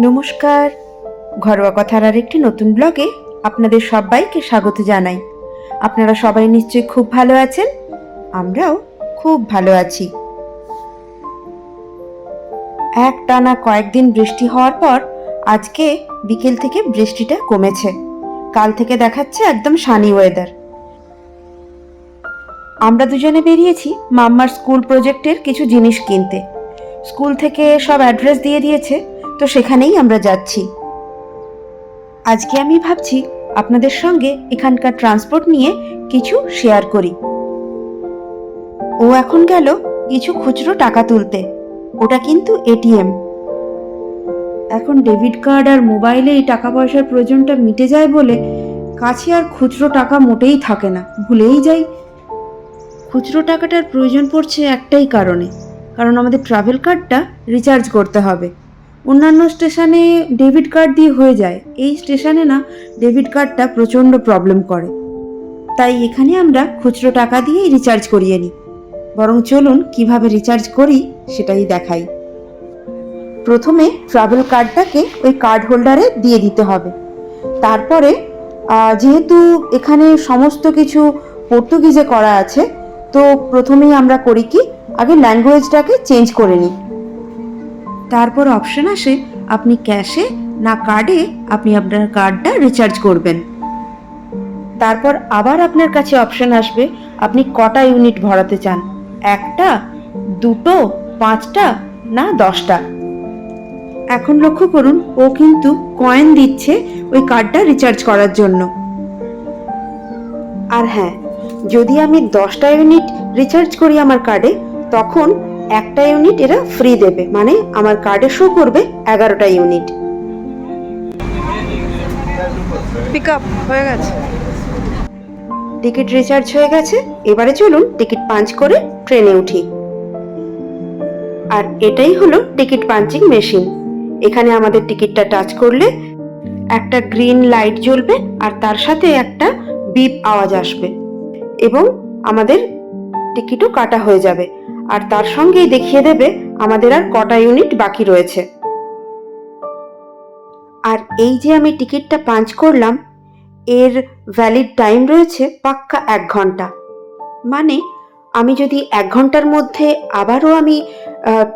নমস্কার। ঘরোয়া কথার আর একটি নতুন ব্লগে আপনাদের সবাইকে স্বাগত জানাই। আপনারা সবাই নিশ্চয়ই খুব ভালো আছেন? আমরাও খুব ভালো আছি। এক টানা কয়েকদিন বৃষ্টি হওয়ার পর আজকে বিকেল থেকে বৃষ্টিটা কমেছে। কাল থেকে দেখাচ্ছে একদম সানি ওয়েদার আমরা দুজনে বেরিয়েছি মাম্মার স্কুল প্রজেক্টের কিছু জিনিস কিনতে। স্কুল থেকে সব অ্যাড্রেস দিয়ে দিয়েছে, তো সেখানেই আমরা যাচ্ছি। আজকে আমি ভাবছি আপনাদের সঙ্গে এখানকার ট্রান্সপোর্ট নিয়ে কিছু শেয়ার করি। ও এখন গেল কিছু খুচরো টাকা তুলতে। ওটা কিন্তু এটিএম এখন ডেবিট কার্ড আর মোবাইলে এই টাকা পয়সার প্রয়োজনটা মিটে যায় বলে কাছে আর খুচরো টাকা মোটেই থাকে না। ভুলেই যাই। খুচরো টাকাটার প্রয়োজন পড়ছে একটাই কারণে, কারণ আমাদের ট্রাভেল কার্ডটা রিচার্জ করতে হবে। অন্যান্য স্টেশনে ডেবিট কার্ড দিয়ে হয়ে যায়, এই স্টেশনে না ডেবিট কার্ডটা প্রচণ্ড প্রবলেম করে। তাই এখানে আমরা খুচরো টাকা দিয়েই রিচার্জ করিয়ে নিই। বরং চলুন কীভাবে রিচার্জ করি সেটাই দেখাই। প্রথমে ট্রাভেল কার্ডটাকে ওই কার্ড হোল্ডারে দিয়ে দিতে হবে। তারপরে যেহেতু এখানে সমস্ত কিছু পর্তুগিজে করা আছে তো প্রথমেই আমরা করি কি, আগে ল্যাঙ্গুয়েজটাকে চেঞ্জ করে নিই। তারপর অপশন আসে, আপনি ক্যাশে না কার্ডে আপনি আপনার কার্ডটা রিচার্জ করবেন। তারপর আবার আপনার কাছে অপশন আসবে, আপনি কটা ইউনিট ভরাতে চান, একটা, দুটো, পাঁচটা, না দশটা। এখন লক্ষ্য করুন, ও কিন্তু কয়েন দিচ্ছে ওই কার্ডটা রিচার্জ করার জন্য। আর হ্যাঁ যদি আমি দশটা ইউনিট রিচার্জ করি আমার কার্ডে তখন একটা ইউনিট এরা ফ্রি দেবে। মানে আমার কার্ডে শো করবে এগারোটা ইউনিট পিক আপ হয়ে গেছে। টিকিট রিচার্জ হয়ে গেছে। এবারে চলুন টিকিট পাঞ্চ করে ট্রেনে উঠি। আর এটাই হলো টিকিট পাঞ্চিং মেশিন এখানে আমাদের টিকিটটা টাচ করলে একটা গ্রিন লাইট জ্বলবে আর তার সাথে একটা বিপ আওয়াজ আসবে। এবং আমাদের টিকিটও কাটা হয়ে যাবে। আর তার সঙ্গেই দেখিয়ে দেবে আমাদের আর কটা ইউনিট বাকি রয়েছে। আর এই যে আমি টিকিটটা পাঞ্চ করলাম, এর ভ্যালিড টাইম রয়েছে পাক্কা এক ঘণ্টা। মানে আমি যদি এক ঘণ্টার মধ্যে আবারও আমি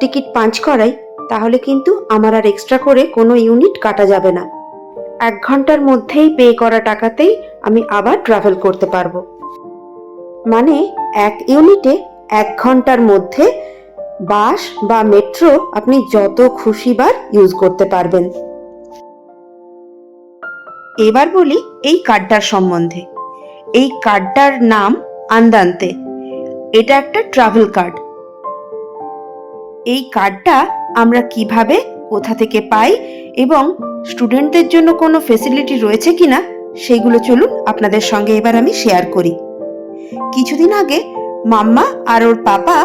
টিকিট পাঞ্চ করাই, তাহলে কিন্তু আমার আর এক্সট্রা করে কোনো ইউনিট কাটা যাবে না। এক ঘণ্টার মধ্যেই পে করা টাকাতেই আমি আবার ট্রাভেল করতে পারব। মানে এক ইউনিটে এক ঘণ্টার মধ্যে বাস বা মেট্রো আপনি যত খুশিবার ইউজ করতে পারবেন। এবার বলি এই কার্ডটার সম্বন্ধে। এই কার্ডটার নাম আন্দান্তে। এটা একটা ট্রাভেল কার্ড এই কার্ডটা আমরা কীভাবে, কোথা থেকে পাই এবং স্টুডেন্টদের জন্য কোনো ফেসিলিটি রয়েছে কিনা সেইগুলো চলুন আপনাদের সঙ্গে এবার আমি শেয়ার করি। কিছুদিন আগে মাম্মা আর ওর পাপা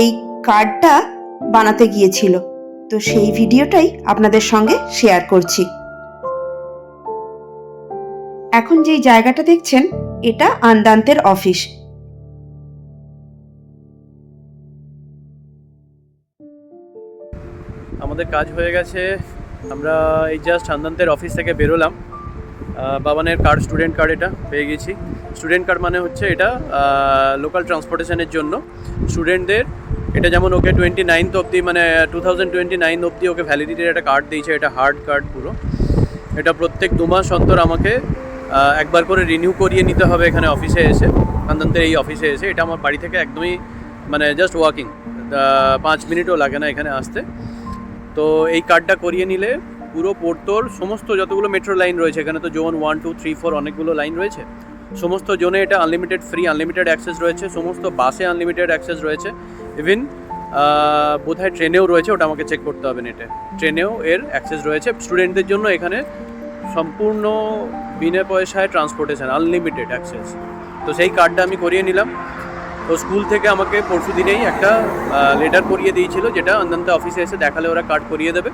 এই কার্ডটা বানাতে গিয়েছিল। তো সেই ভিডিওটাই আপনাদের সঙ্গে শেয়ার করছি। এখন যেই জায়গাটা দেখছেন, এটা আন্দান্তের অফিস। আমাদের কাজ হয়ে গেছে। আমরা এই জাস্ট আন্দান্তের অফিস থেকে বেরোলাম। বাবানের কার্ড স্টুডেন্ট কার্ড এটা পেয়ে গেছি। স্টুডেন্ট কার্ড মানে হচ্ছে এটা লোকাল ট্রান্সপোর্টেশনের জন্য। স্টুডেন্টদের, এটা যেমন ওকে টোয়েন্টি নাইনথ অবধি মানে টু থাউজেন্ড টোয়েন্টি নাইন অবধি ওকে ভ্যালিডিটির একটা কার্ড দিয়েছে, এটা হার্ড কার্ড পুরো। এটা প্রত্যেক দু মাস অন্তর আমাকে একবার করে রিনিউ করিয়ে নিতে হবে এখানে অফিসে এসে। আন্দান্তের এই অফিসে এসে, এটা আমার বাড়ি থেকে একদমই মানে জাস্ট ওয়াকিং পাঁচ মিনিটও লাগে না এখানে আসতে। তো এই কার্ডটা করিয়ে নিলে পুরো পোর্তোর সমস্ত যতগুলো মেট্রো লাইন রয়েছে, এখানে তো zone one two three four অনেকগুলো লাইন রয়েছে। সমস্ত জোনে এটা আনলিমিটেড ফ্রি আনলিমিটেড অ্যাক্সেস রয়েছে, সমস্ত বাসে আনলিমিটেড অ্যাক্সেস রয়েছে। ইভিন বোধহয় ট্রেনেও রয়েছে, ওটা আমাকে চেক করতে হবে নেটে ট্রেনেও এর অ্যাক্সেস রয়েছে। স্টুডেন্টদের জন্য এখানে সম্পূর্ণ বিনা পয়সায় ট্রান্সপোর্টেশন আনলিমিটেড অ্যাক্সেস তো সেই কার্ডটা আমি করিয়ে নিলাম। তো স্কুল থেকে আমাকে পরশু দিনেই একটা লেটার করিয়ে দিয়েছিল, যেটা অন্যান্য অফিসে এসে দেখালে ওরা কার্ড করিয়ে দেবে।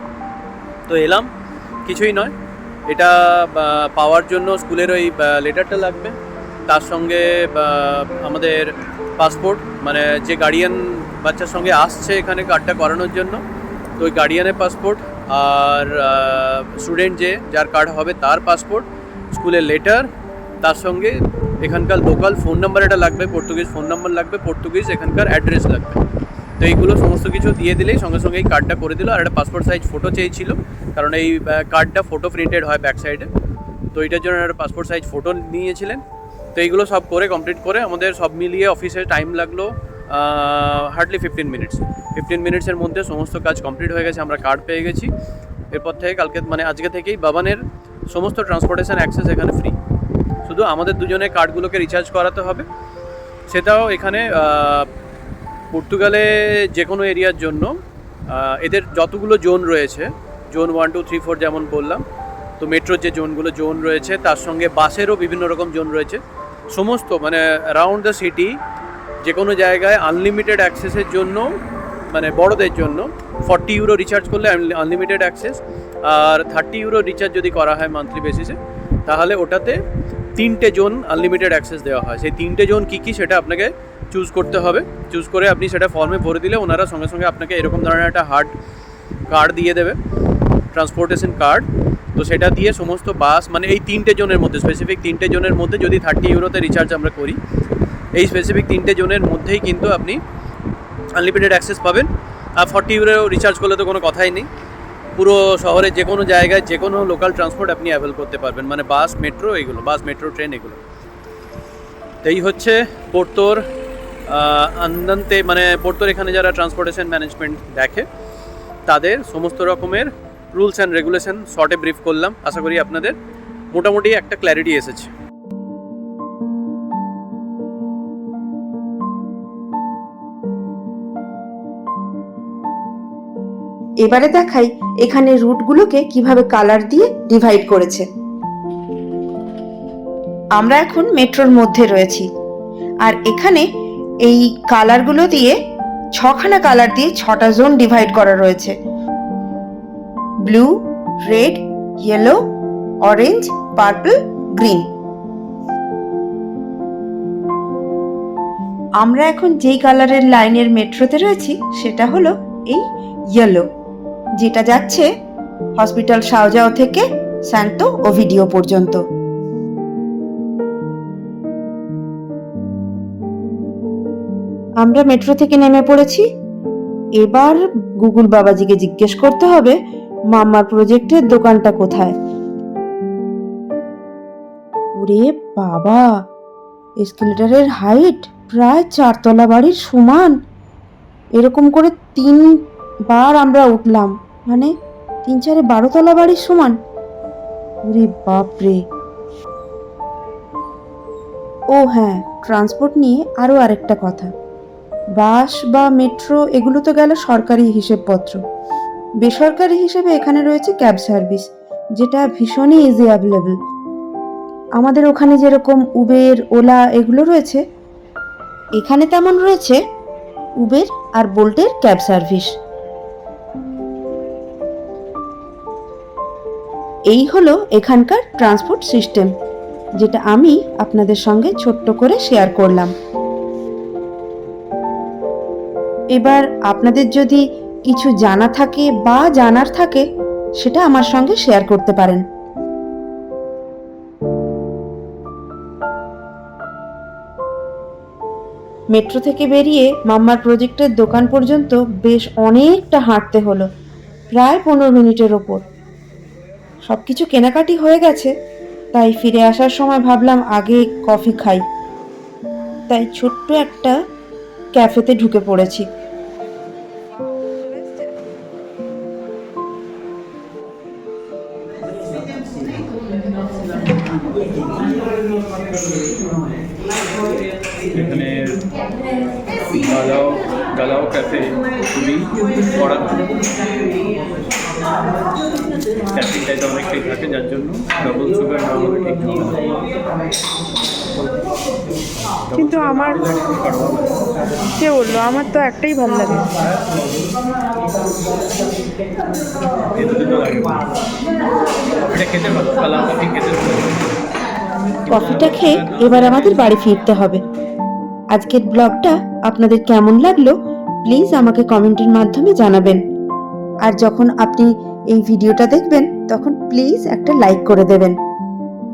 তো এলাম, কিছুই নয়। এটা পাওয়ার জন্য স্কুলের ওই লেটারটা লাগবে। তার সঙ্গে আমাদের পাসপোর্ট মানে যে গার্ডিয়ান বাচ্চার সঙ্গে আসছে এখানে কার্ডটা করানোর জন্য, তো ওই গার্ডিয়ানের পাসপোর্ট আর স্টুডেন্ট যে, যার কার্ড হবে তার পাসপোর্ট স্কুলের লেটার তার সঙ্গে এখানকার লোকাল ফোন নাম্বার এটা লাগবে পর্তুগিজ ফোন নাম্বার লাগবে পর্তুগিজ এখানকার অ্যাড্রেস লাগবে। তো এইগুলো সমস্ত কিছু দিয়ে দিলেই সঙ্গে সঙ্গে এই কার্ডটা করে দিল, আর একটা পাসপোর্ট সাইজ ফটো চেয়েছিল, কারণ এই কার্ডটা ফটো প্রিন্টেড হয় ব্যাক সাইডে তো এটার জন্য একটা পাসপোর্ট সাইজ ফটো নিয়েছিলেন। তো এইগুলো সব করে কমপ্লিট করে আমাদের সব মিলিয়ে অফিসে টাইম লাগল হার্ডলি ফিফটিন মিনিটস ফিফটিন মিনিটসের মধ্যে সমস্ত কাজ কমপ্লিট হয়ে গেছে, আমরা কার্ড পেয়ে গেছি। এরপর থেকে কালকে মানে আজকে থেকেই বাবানের সমস্ত ট্রান্সপোর্টেশন অ্যাক্সেস এখানে ফ্রি শুধু আমাদের দুজনের কার্ডগুলোকে রিচার্জ করাতে হবে। সেটাও এখানে পর্তুগালে যে কোনো এরিয়ার জন্য এদের যতগুলো জোন রয়েছে, zone one two three four যেমন বললাম, তো মেট্রোর যে জোনগুলো জোন রয়েছে, তার সঙ্গে বাসেরও বিভিন্ন রকম জোন রয়েছে। সমস্ত মানে অ্যারাউন্ড দ্য সিটি যে কোনো জায়গায় আনলিমিটেড অ্যাক্সেসের জন্য মানে বড়দের জন্য ফর্টি ইউরো রিচার্জ করলে আনলিমিটেড অ্যাক্সেস আর থার্টি ইউরো রিচার্জ যদি করা হয় মান্থলি বেসিসে তাহলে ওটাতে তিনটে জোন আনলিমিটেড অ্যাক্সেস দেওয়া হয়। সেই তিনটে জোন কী কী সেটা আপনাকে চুজ করতে হবে। চুজ করে আপনি সেটা ফর্মে ভরে দিলে ওনারা সঙ্গে সঙ্গে আপনাকে এরকম ধরনের একটা হার্ড কার্ড দিয়ে দেবে ট্রান্সপোর্টেশন কার্ড তো সেটা দিয়ে সমস্ত বাস মানে এই তিনটে জোনের মধ্যে স্পেসিফিক তিনটে জোনের মধ্যে যদি থার্টি ইউরোতে রিচার্জ আমরা করি, এই স্পেসিফিক তিনটে জোনের মধ্যেই কিন্তু আপনি আনলিমিটেড অ্যাক্সেস পাবেন। আর ফর্টি ইউরো রিচার্জ করলে তো কোনো কথাই নেই। পুরো শহরে যে কোনো জায়গায় যে কোনো লোকাল ট্রান্সপোর্ট আপনি অ্যাভেল করতে পারবেন। মানে বাস মেট্রো এগুলো, বাস মেট্রো ট্রেন এগুলো। তো এই হচ্ছে পোর্তোর আন্দান্তে মানে পোর্তোর এখানে যারা ট্রান্সপোর্টেশন ম্যানেজমেন্ট দেখে, তাদের সমস্ত রকমের রুলস অ্যান্ড রেগুলেশন শর্টে ব্রিফ করলাম। আশা করি আপনাদের মোটামুটি একটা ক্ল্যারিটি এসেছে। এবারে দেখাই এখানে রুটগুলোকে কীভাবে কালার দিয়ে ডিভাইড করেছে। আমরা এখন মেট্রোর মধ্যে রয়েছি। আর এখানে এই কালারগুলো দিয়ে ছখানা কালার দিয়ে ছটা জোন ডিভাইড করা রয়েছে। Blue, red, yellow, orange, purple, green. আমরা এখন যেই কালারের লাইনের মেট্রোতে রয়েছি, সেটা হলো এই ইয়েলো, যেটা যাচ্ছে হসপিটাল সাওজাও থেকে শান্ত ও ভিডিও পর্যন্ত। আমরা মেট্রো থেকে নেমে পড়েছি। এবার গুগল বাবাজিকে জিজ্ঞেস করতে হবে মাম্মার প্রজেক্টের দোকানটা কোথায়? ওরে বাবা এসকেলেটারের হাইট প্রায় চারতলা বাড়ির সমান। এরকম করে তিন বার আমরা উঠলাম মানে তিন চারে বারোতলা বাড়ির সমান। ওরে বাপরে। ও হ্যাঁ ট্রান্সপোর্ট নিয়ে আরও আরেকটা কথা। বাস বা মেট্রো এগুলো তো গেল সরকারি হিসেবপত্র। বেসরকারি হিসেবে এখানে রয়েছে ক্যাব সার্ভিস, যেটা ভীষণই ইজি অ্যাভেলেবল আমাদের ওখানে যেরকম উবের ওলা এগুলো রয়েছে, এখানে তেমন রয়েছে উবের আর বোল্টের ক্যাব সার্ভিস। এই হলো এখানকার ট্রান্সপোর্ট সিস্টেম, যেটা আমি আপনাদের সঙ্গে ছোট্ট করে শেয়ার করলাম। এবার আপনাদের যদি কিছু জানা থাকে বা জানার থাকে, সেটা আমার সঙ্গে শেয়ার করতে পারেন। মেট্রো থেকে বেরিয়ে মাম্মার প্রজেক্টের দোকান পর্যন্ত বেশ অনেকটা হাঁটতে হলো, প্রায় পনেরো মিনিটের ওপর। সব কিছু কেনাকাটি হয়ে গেছে, তাই ফিরে আসার সময় ভাবলাম আগে কফি খাই। তাই ছোট্ট একটা ক্যাফেতে ঢুকে পড়েছি। এখানে গালাও গালাও ক্যাফে খুবই পড়া ক্যাফে চাইতে অনেকটাই থাকে যার জন্য ডবল সুগার না হলে ঠিক কিন্তু আমার কে বলল আমার তো একটাই ভালো লাগে। এটা খেতে ভালো কালাম কফি খেতে ভালো। কফিটা খেয়ে এবার আমাদের বাড়ি ফিরতে হবে। আজকের ব্লগটা আপনাদের কেমন লাগল, প্লিজ আমাকে কমেন্টের মাধ্যমে জানাবেন। আর যখন আপনি এই ভিডিওটা দেখবেন, তখন প্লিজ একটা লাইক করে দেবেন।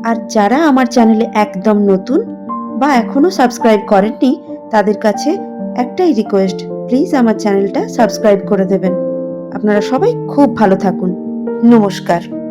আর যারা আমার চ্যানেলে একদম নতুন বা এখনও সাবস্ক্রাইব করেননি, তাদের কাছে একটাই রিকোয়েস্ট, প্লিজ আমার চ্যানেলটা সাবস্ক্রাইব করে দেবেন। আপনারা সবাই খুব ভালো থাকুন। নমস্কার।